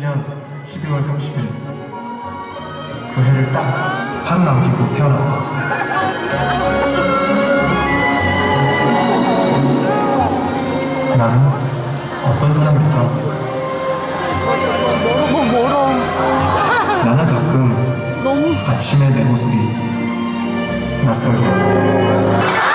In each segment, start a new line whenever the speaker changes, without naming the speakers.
2011년 12월 30일 그 해를 딱 하루 남기고 태어났다. 나는 어떤 사람일까?
너무 멀어.
나는 가끔 아침에 내 모습이 낯설다.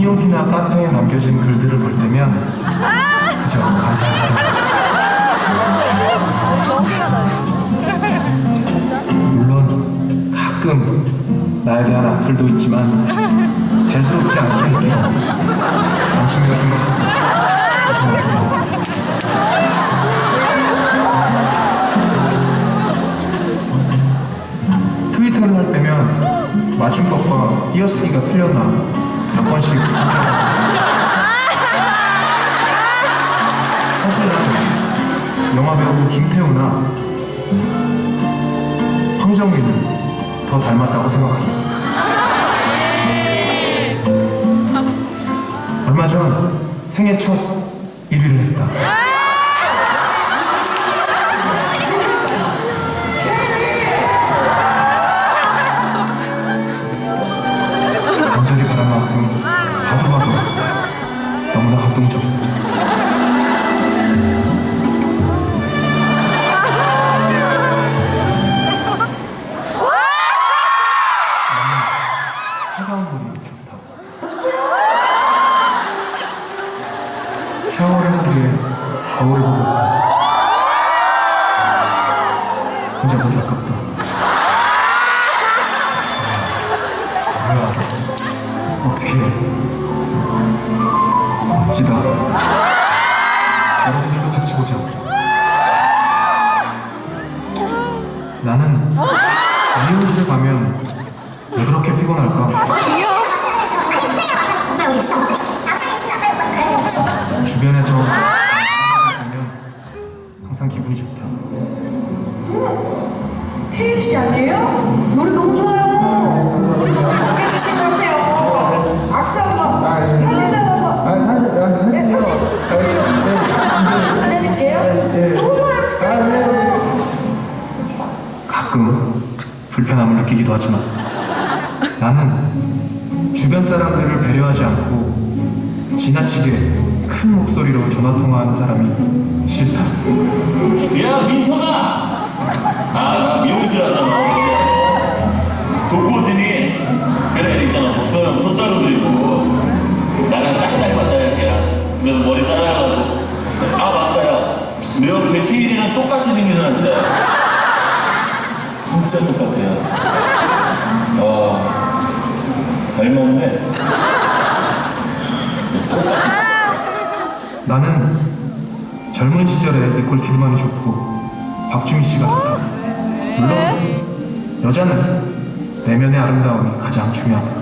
미니홈피나 카페에 남겨진 글들을 볼 때면 그저 감사하다. 물론 가끔 나에 대한 악플도 있지만 대수롭지 않게 이렇게 관심이가 생각하고 있죠. 트위터를 할 때면 맞춤법과 띄어쓰기가 틀렸나 몇 번씩 사실 난 영화 배우 김태우나 황정민을 더 닮았다고 생각합니다. 얼마 전 생애 첫 1위를 했다. 너무나 감동적이다. 차가운 물이 좋다. 샤워를 한 뒤에 거울을 보고 있다. 혼자 보기 아깝다. 뭐야, 어떻게 멋지다. 여러분들도 같이 보자. 나는 미용실에 가면 왜 그렇게 피곤할까? 주변에서 보면 항상 기분이 좋다.
혜인 씨 아니에요? 노래 너무 좋아요. 해주신 것 같아요. 악수 한번. 사진 한번.
아 사실 아 사실요.
진짜.
가끔 불편함을 느끼기도 하지만 나는 주변 사람들을 배려하지 않고 지나치게 큰 목소리로 전화 통화하는 사람이 싫다.
야 민서가 아나 미용실 하잖아 독고진 똑같이 사람이다 진짜 똑같아요 와 닮았네
나는 젊은 시절에 니콜 키드만이 좋고 박주미 씨가 좋다. 물론 여자는 내면의 아름다움이 가장 중요하다.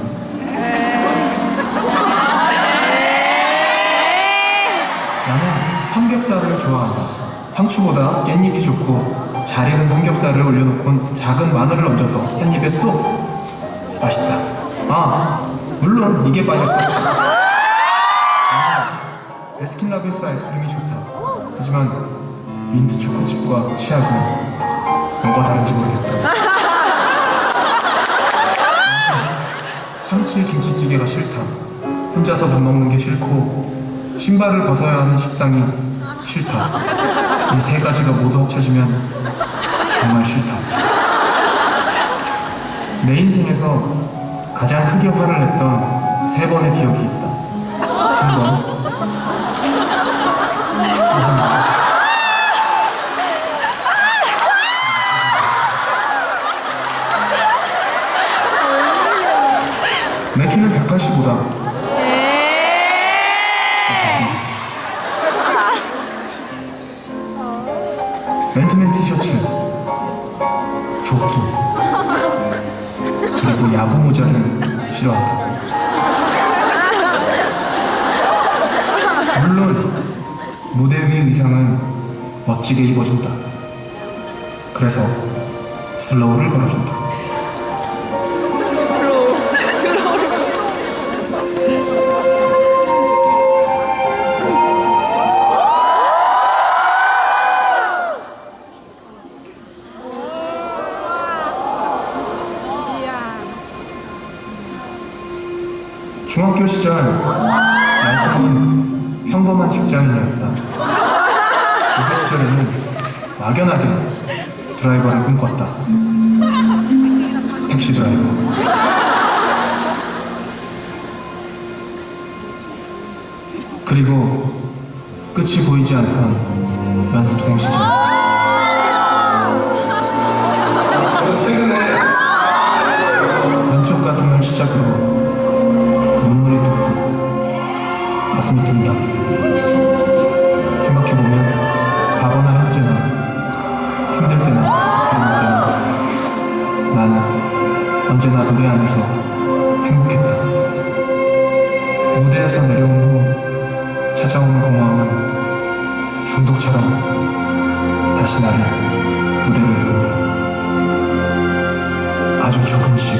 상추보다 깻잎이 좋고 잘 익은 삼겹살을 올려놓고 작은 마늘을 얹어서 한 입에 쏙 맛있다. 아 물론 이게 빠질 수 없다. 나는 베스킨라빈스 아이스크림이 좋다. 하지만 민트 초코칩과 치약은 뭐가 다른지 모르겠다. 참치 김치찌개가 싫다. 혼자서 밥 먹는 게 싫고 신발을 벗어야 하는 식당이 싫다. 이 세 가지가 모두 합쳐지면 정말 싫다. 내 인생에서 가장 크게 화를 냈던 세 번의 기억이 있다. 한 번, 내 키는 185다. 맨투맨 티셔츠, 조끼, 그리고 야구 모자는 싫어한다. 물론 무대 위 의상은 멋지게 입어준다. 그래서 슬로우를 걸어준다. 중학교 시절 날 꿈은 평범한 직장인이었다. 그 시절에는 막연하게 드라이버를 꿈꿨다. 택시 드라이버. 그리고 끝이 보이지 않던 연습생 시절. 최근에 왼쪽 가슴을 시작으로 다시 나를 무대로 이끈다. 아주 조금씩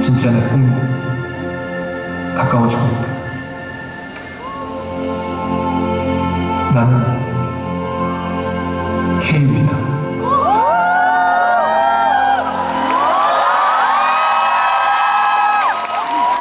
진짜 내 꿈이 가까워지고 있다. 나는 케이블이다.